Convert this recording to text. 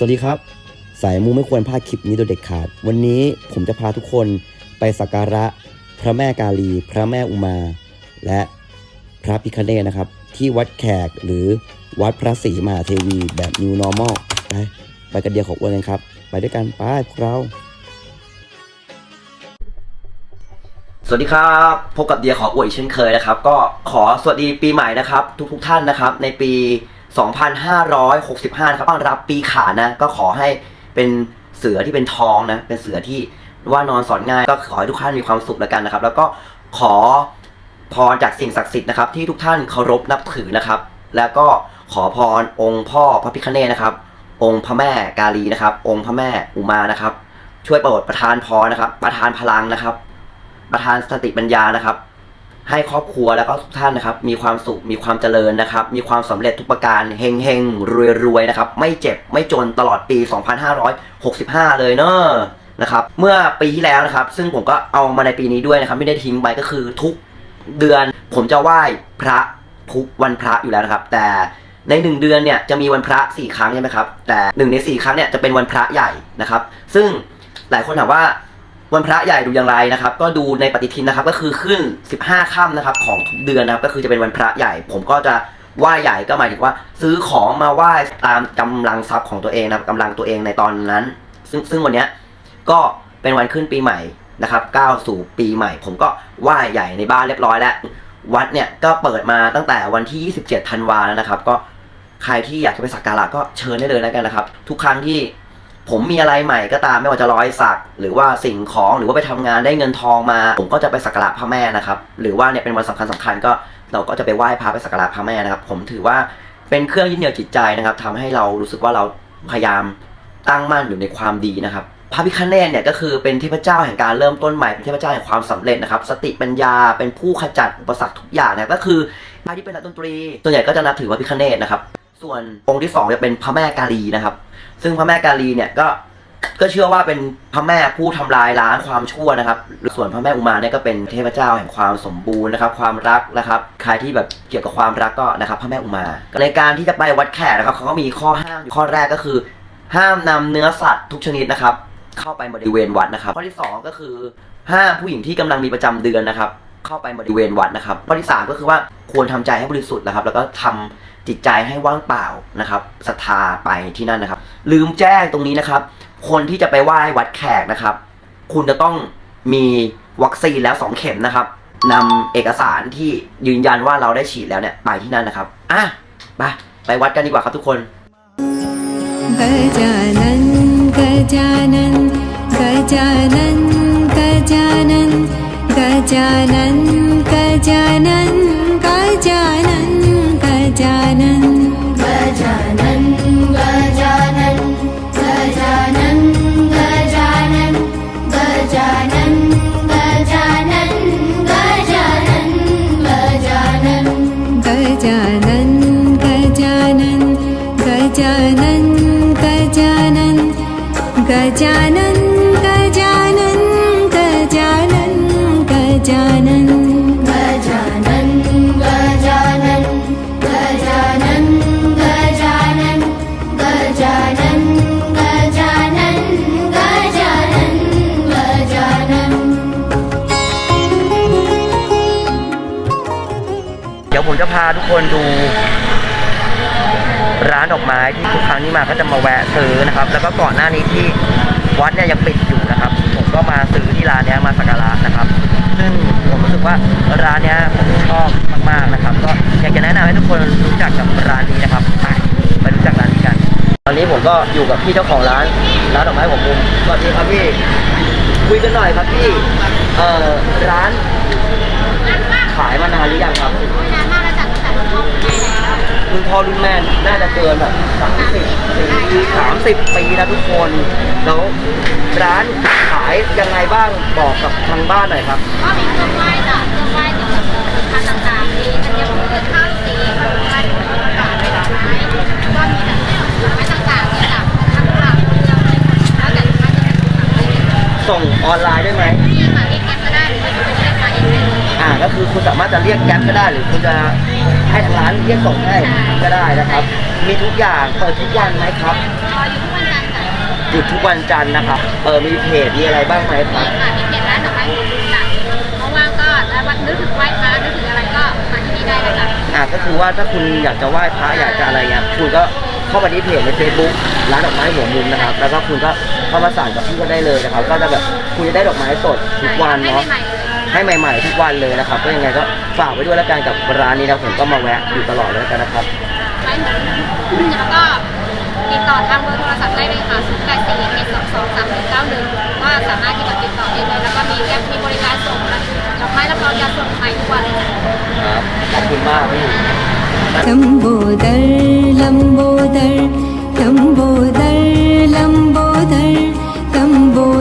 สวัสดีครับ สายมูไม่ควรพลาดคลิปนี้โดยเด็ดขาด วันนี้ผมจะพาทุกคนไปสักการะพระแม่กาลี พระแม่อุมา และพระพิคเนตนะครับ ที่วัดแขกหรือวัดพระศรีมหาเทวี แบบ New Normal ไปไปกันเดียวของอ้วนกันครับ ไปด้วยกันไปพวกเรา สวัสดีครับพบกับเดียขออวยเช่นเคยนะครับ ก็ขอสวัสดีปีใหม่นะครับ ทุกๆทท่านนะครับ ในปี 2565นะครับต้อนรับปีขานนะก็ขอให้เป็นเสือที่เป็นทองนะเป็นเสือที่ว่านอนสอนง่าย ก็ขอให้ทุกท่านมีความสุขแล้วกันนะครับ แล้วก็ขอพรจากสิ่งศักดิ์สิทธิ์นะครับที่ทุกท่านเคารพนับถือนะครับ แล้วก็ขอพรองค์พ่อพระพิฆเนศนะครับ องค์พระแม่กาลีนะครับ องค์พระแม่อุมานะครับ ช่วยโปรดประทานพรนะครับ ประทานพลังนะครับ ประทานสติปัญญานะครับ ให้ครอบครัวแล้วก็ทุกท่านนะครับ มีความสุขมีความเจริญนะครับ มีความสำเร็จทุกประการเฮงเฮงรวยรวยนะครับ ไม่เจ็บไม่จนตลอดปี 2565 เลยเนอะนะครับ เมื่อปีที่แล้วนะครับ ซึ่งผมก็เอามาในปีนี้ด้วยนะครับ ไม่ได้ทิ้งไปก็คือทุกเดือนผมจะไหว้พระทุกวันพระอยู่แล้วนะครับ แต่ในหนึ่งเดือนเนี่ยจะมีวันพระสี่ครั้งใช่ไหมครับแต่หนึ่งในสี่ครั้งเนี่ยจะเป็นวันพระใหญ่นะครับ ซึ่งหลายคนถามว่า วันพระใหญ่ดูอย่างไรนะครับ ก็ดูในปฏิทินนะครับ ก็คือขึ้น 15ค่ำนะครับ ของทุกเดือนนะครับ ก็คือจะเป็นวันพระใหญ่ ผมก็จะไหว้ใหญ่ก็หมายถึงว่า ซื้อของมาไหว้ตามกำลังทรัพย์ของตัวเองนะครับกำลังตัวเองในตอนนั้น ซึ่งซึ่งวันเนี้ยก็เป็นวันขึ้นปีใหม่นะครับก้าวสู่ปีใหม่ ผมก็ไหว้ใหญ่ในบ้านเรียบร้อยแล้ว วัดเนี่ยก็เปิดมาตั้งแต่วันที่ 27ธันวาแล้วนะครับ ก็ใครที่อยากจะไปสักการะก็เชิญได้เลยแล้วกันนะครับ ทุกครั้งที่ ผมมีอะไรใหม่ก็ตามไม่ว่าจะร้อยสัก หรือว่าสิ่งของหรือว่าไปทำงานได้เงินทองมา ผมก็จะไปสักการะพระแม่นะครับหรือว่าเนี่ยเป็นวันสำคัญสำคัญก็เราก็จะไปไหว้พระไปสักการะพระแม่นะครับ ผมถือว่าเป็นเครื่องยึดเหนี่ยวจิตใจนะครับทำให้เรารู้สึกว่าเราพยายามตั้งมั่นอยู่ในความดีนะครับพระพิฆเนศเนี่ยก็คือเป็นเทพเจ้าแห่งการเริ่มต้นใหม่เป็นเทพเจ้าแห่งความสำเร็จนะครับ สติปัญญาเป็นผู้ขจัดอุปสรรคทุกอย่างนะก็คือใครที่เป็นนักดนตรีส่วนใหญ่ก็จะนับถือพระพิฆเนศนะครับ ส่วนองค์ที่สองจะเป็นพระแม่กาลีนะครับ ซึ่งพระแม่กาลีเนี่ยก็ก็เชื่อว่าเป็นพระแม่ผู้ทำลายล้างความชั่วนะครับ ส่วนพระแม่อุมาเนี่ยก็เป็นเทพเจ้าแห่งความสมบูรณ์นะครับ ความรักนะครับ ใครที่แบบเกี่ยวกับความรักก็นะครับพระแม่อุมา ในการที่จะไปวัดแขกนะครับเขาก็มีข้อห้ามอยู่ข้อแรกก็คือ ห้ามนำเนื้อสัตว์ทุกชนิดนะครับ เข้าไปบริเวณวัดนะครับ ข้อที่สองก็คือห้ามผู้หญิงที่กำลังมีประจำเดือนนะครับ เข้าไปบริเวณวัดนะครับข้อที่ 3 ก็คือว่าควรทำใจให้บริสุทธิ์นะครับ แล้วก็ทำจิตใจให้ว่างเปล่านะครับศรัทธาไปที่นั่นนะครับ ลืมแจ้งตรงนี้นะครับ คนที่จะไปไหว้วัดแขกนะครับ คุณจะต้องมีวัคซีนแล้ว 2 เข็มนะครับนำเอกสารที่ยืนยันว่าเราได้ฉีดแล้วเนี่ยไปที่นั่นนะครับอะไปไปวัดกันดีกว่าครับทุกคนกจานันกจานันกจานันกจานันกจานัน गजानन गजानन गजानन गजानन गजानन गजानन गजानन गजानन गजानन गजानन गजानन गजानन गजानन गजानन गजानन गजानन गजानन गजानन गजानन ผมจะพาทุกคนดูร้านดอกไม้ที่ทุกครั้งที่มาก็จะมาแวะซื้อนะครับ แล้วก็ก่อนหน้านี้ที่วัดเนี่ยยังปิดอยู่นะครับ ผมก็มาซื้อที่ร้านเนี้ยมาสักการะนะครับ ซึ่งผมรู้สึกว่าร้านเนี้ยผมชอบมากๆนะครับ ก็อยากจะแนะนำให้ทุกคนรู้จักกับร้านนี้นะครับไปไปรู้จักร้านนี้กัน ตอนนี้ผมก็อยู่กับพี่เจ้าของร้านร้านดอกไม้หัวมุมสวัสดีครับพี่คุยกันหน่อยครับพี่เอ่อร้านขายมานานหรือยังครับ รุ่นพ่อรุ่นแม่น่าจะเกินแบบสามสิบสามสิบปีแล้วทุกคน แล้วร้านขายยังไงบ้างบอกกับทางบ้านหน่อยครับ ก็มีเครื่องไหว้จ้ะเครื่องไหว้ คือคุณสามารถจะเรียกแก๊ปก็ได้ หรือคุณจะให้ทางร้านเรียกส่งให้ก็ได้นะครับ มีทุกอย่างเปิดทุกวันไหมครับรออยู่ทุกวันจันทร์จุดทุกวันจันทร์นะครับเออมีเพจมีอะไรบ้างไหมคมีรับค่ะมีเพจร้านดอกไม้หัวมุมจ้ะเพราะว่างก็แล้ววันนึกถึงไหว้พระนึกถึงอะไรก็มาที่นี่ได้เลยค่ะอ่าก็คือว่าถ้าคุณอยากจะไหว้พระอยากจะอะไรเงี้ยคุณก็เข้ามาที่เพจใน Facebook ร้านดอกไม้หัวมุมนะครับ แล้วก็คุณก็เข้ามาสั่งกับพี่ก็ได้เลยนะครับ ก็จะแบบคุณจะได้ดอกไม้สดทุกวันให้เนาะ ใหม่ๆเลย ให้ใหม่ ๆ ทุกวันเลยนะครับ ก็ยังไงก็ฝากไว้ด้วยแล้วกันกับร้านนี้นะผมก็มาแวะอยู่ตลอดเลยแล้วกันนะครับ ไว้หมุนแล้วก็ติดต่อทางเบอร์โทรศัพท์ได้เลยค่ะ0 8 4 7 2 2 3 1 9 1ก็สามารถที่จะติดต่อได้เลย แล้วก็มีแอปมีบริการส่งดอกไม้รับรองยาส่งใหม่ทุกวันเลย ครับขอบคุณมากพี่ लम्बोदर लम्बोदर लम्बोदर